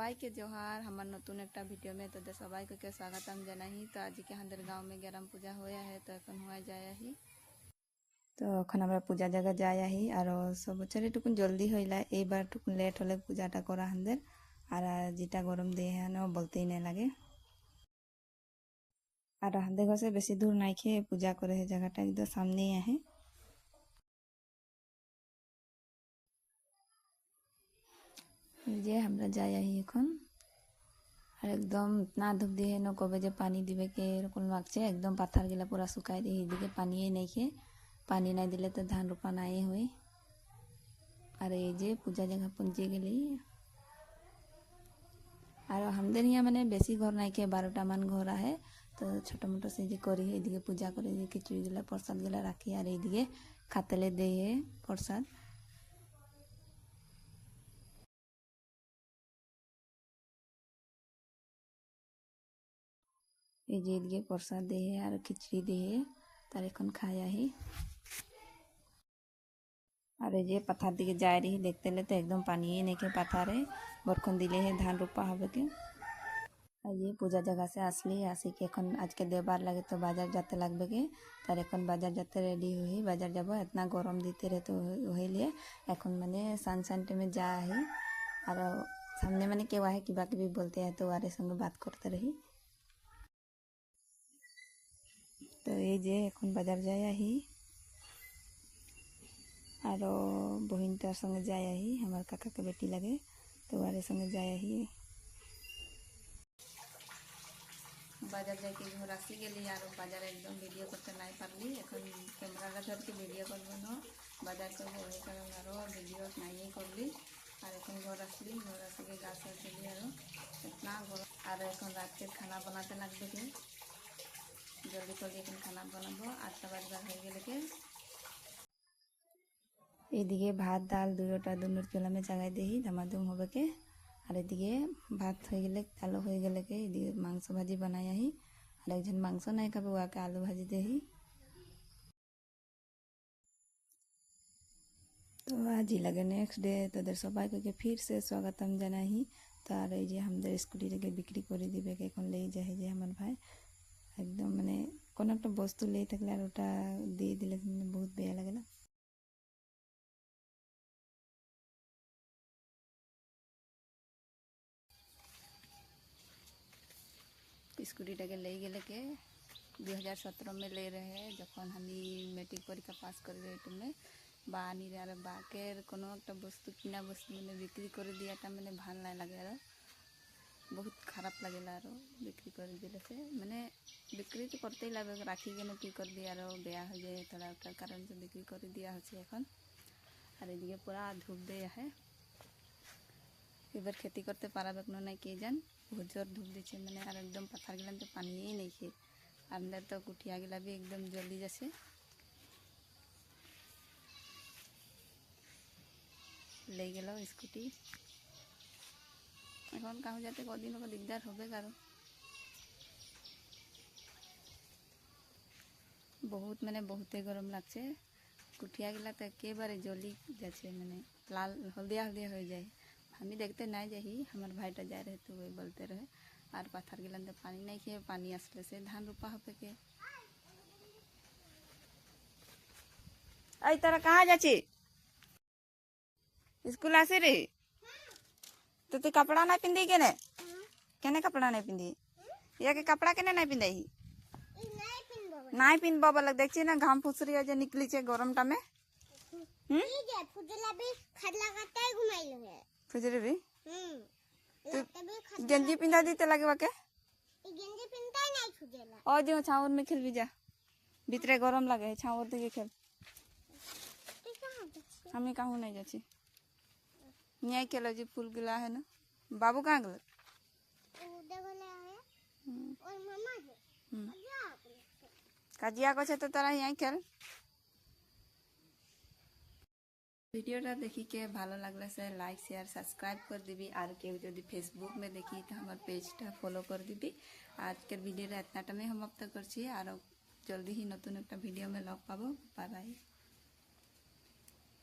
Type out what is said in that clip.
সবাইকে জোহার। আমার নতুন একটা ভিডিও মে তোদের সবাইকে স্বাগতম জানাই। তো আজকে আমাদের গাঁव में গ্রাম পূজা হয়ে আহে, তো এখন হয়ে যায় আহি। তো এখন আমরা পূজা জায়গা যাই আহি। আর সব বছর জলদি হইলা, এইবার টুকুন লেট হলে পূজাটা করা হানদের। আর যেটা গরম দিয়ে হেন বলতেই না লাগে। আর হাঁদে ঘষে বেশি দূর নাই খেয়ে পূজা করে জায়গাটা একদম সামনেই আহে। যে আমরা যাই আহি এখন আর একদম না ধূপ দিয়ে ন কবে যে পানি দিবে কে এরকম লাগছে একদম পাথার গিলা পুরা শুকাই দিয়ে এদিকে পানিয়ে নেই পানি নাই দিলে তো ধান রোপা নাই হয়ে আর এই যে পূজা জায়গা পৌঁছে গেলি আর আমাদের ইয়া মানে বেশি ঘর নাই খেয়ে বারোটা মান ঘর আহে তো ছোট মোটো সে যে করি এদিকে পূজা করে খিচুড়ি গুলা প্রসাদগুলা রাখি আর এইদিকে খাতেলে দিয়ে প্রসাদ ईद के प्रसाद दे और खिचड़ी दे है, तारे खन खाया है? अरे जे पथार दिखे जा रही देखते ले तो एकदम पानी ही नहीं के बरखन दिले है धान रोपा हो के। ये पूजा जगह से असली आसी के एखन आज के देवार लगे तो बाज़ार जाते लगे के, तार एखन बाज़ार जाते रेडी हुई बाज़ार जब इतना गरम दीते रहे तो वही लिए, एखन मैंने सन सनटे में जा और सामने मैंने केवा है किबा कभी बोलते हैं तो वारे संगे बात करते रही। তো এই যে এখন বাজার যাই আহি আরও বহিনটার সঙ্গে যাই আহি আমার কাকাকে বেটি লাগে তো আর সঙ্গে যাই আহি বাজার যাইকে ঘর আসি গেলি আর বাজার একদম ভিডিও করতে নাই পারলি এখন ক্যামেরাটা ধরকে ভিডিও করবো না বাজার করবো ওই কারণ আরও ভিডিও নাই করলি আর এখন ঘর আসলি ঘর আসি গাছ আসলি আরও ইতনা গরম আর এখন রাতের খানা বানাতে লাগবে কি জলদি করে এখন খানা বানাবো। আটটা বাজবার হয়ে গেলে এদিকে ভাত, ডাল দুটোটা দুনুর চুলামে চাগাই দিই, ধামাধুম হবে কে? আর এদিকে ভাত হয়ে গেলে, আলু হয়ে গেলে কে? এদিকে মাংস ভাজি বানাই আহি। আর একজন মাংস নাই খাবে ওয়াকে আলু ভাজি দেহি। তো আজি লাগে নেক্সট ডে তোদের সবাইকে ফির সে স্বাগতম জানাই। তো আর এই যে আমাদের স্কুটি স্কুটিটাকে বিক্রি করে দিবে, এখন লেই যায় যে আমার ভাই। একদম মানে কোনো একটা বস্তু লেই থাকলে আর ওটা দিয়ে দিলে মানে বহুত বেয়া লাগে না স্কুটিটাকে ले गेले के 2017 में ले रहे যখন আমি মেট্রিক পরীক্ষা পাস করে এটুমে বা নিরে আর বাকের কোনো একটা বস্তু কিনা বস্তু মানে বিক্রি করে দিয়াটা মানে ভাল নাই লাগে আর বহুত খারাপ লাগেলা আর বিক্রি করে দিলে সে মানে বিক্রি তো করতেই লাগবে রাখি কেন কি করে দিয়ে আরও বেয়া হয়ে যায় তোরা ওটার কারণ তো বিক্রি করে দেওয়া হচ্ছে এখন আর এদিকে পুরা ধূপ দিয়ে আহে এবার খেতি করতে পারাবে কোনো নাই কে জান बहुत जोर धूप दीचे मैंने और एकदम पत्थर गिला तो पानी ही नहीं खे अंदर तो कुटिया गिला भी एकदम जल्दी जैसे ले गलो स्कूटी এখন কাহু যাতে কদিন ওকে দিগদার হবে কারণ বহুত মানে বহুতে গরম লাগছে। কুঠিয়াগুলা তো একেবারে জলি যাচ্ছে মানে লাল, হলদিয়া হলদিয়া হয়ে যায়। আমি দেখতে নাই যাই আমার ভাইটা যায় রহে তো ওই বলতে রহে আর পাথার গেলাতে পানি নাই খেয়ে পানি আসলে সে ধান রোপা হবে কে এই তারা কাহা যাচ্ছে? স্কুল আসে রে तो तुती कपड़ा ना पिंदी केने हाँ। केने कपड़ा नहीं पिंदी? हाँ। या के कपड़ा केने नहीं पिंदाई? नहीं पिंदब बोलक। देखी ना घाम फुसरी जे निकली छे गरम टा में हम हम्म? फुजला भी खद लगाता है घुमाई लो है। फुजरी भी? हम्म। तो हम गंजी पिंदा दी ते वाके? के गंजी पिंदा नहीं फुजला। ओ जो छावर में खेल भी जा। भीतरे गरम लगे छावर दिए खेल। तो हमें কাহু नहीं যাচ্ছি নিয়ে খেলো যে ফুলগুলা है ना बाबू कहाँ गए কাজিয়া করছে তো তারা ইয়াই খেল ভিডিওটা দেখি के ভালো লাগলে से লাইক শেয়ার সাবস্ক্রাইব করে দিবি আর কেউ যদি ফেসবুক में দেখি তো আমার পেজটা ফলো করে দিবি আজকের ভিডিওটা এতনাটা আমি সমাপ্ত করছি আর জলদি হি নতুন একটা ভিডিও में লগ পাবো বাই বাই